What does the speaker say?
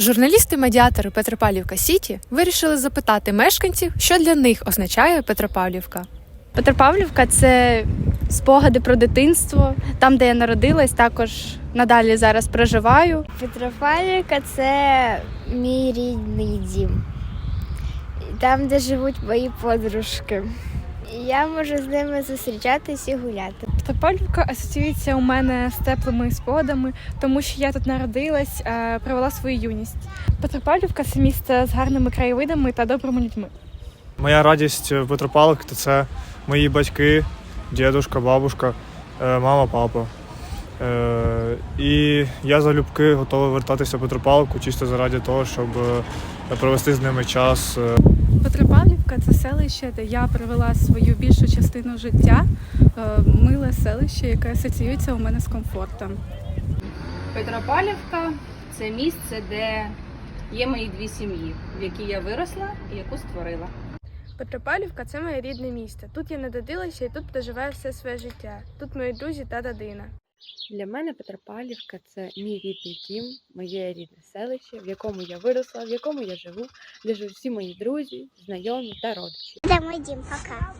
Журналісти-медіатори Петропавлівка Сіті вирішили запитати мешканців, що для них означає Петропавлівка. Петропавлівка це спогади про дитинство, там, де я народилась, також надалі зараз проживаю. Петропавлівка це мій рідний дім. Там, де живуть мої подружки. Я можу з ними зустрічатись і гуляти. Петропавлівка асоціюється у мене з теплими спогадами, тому що я тут народилась, е, провела свою юність. Петропавлівка це місце з гарними краєвидами та добрими людьми. Моя радість в Петропавловці – це мої батьки, дідушка, бабушка, е, мама, папа. Е, І я залюбки готовий вертатися в Петропавловку чисто заради того, щоб е, провести з ними час. Петропавлівка це селище, де я провела свою більшу частину життя. Е, Миле селище, яке асоціюється у мене з комфортом. Петропавлівка це місце, де є мої дві сім'ї, в якій я виросла і яку створила. Петропавлівка це моє рідне місто. Тут я народилася і тут проживаю все своє життя. Тут мої друзі та родина. Для мене Петропавлівка це мій рідний дім, моє рідне селище, в якому я виросла, в якому я живу, де живуть всі мої друзі, знайомі та родичі. Це мій дім, пока.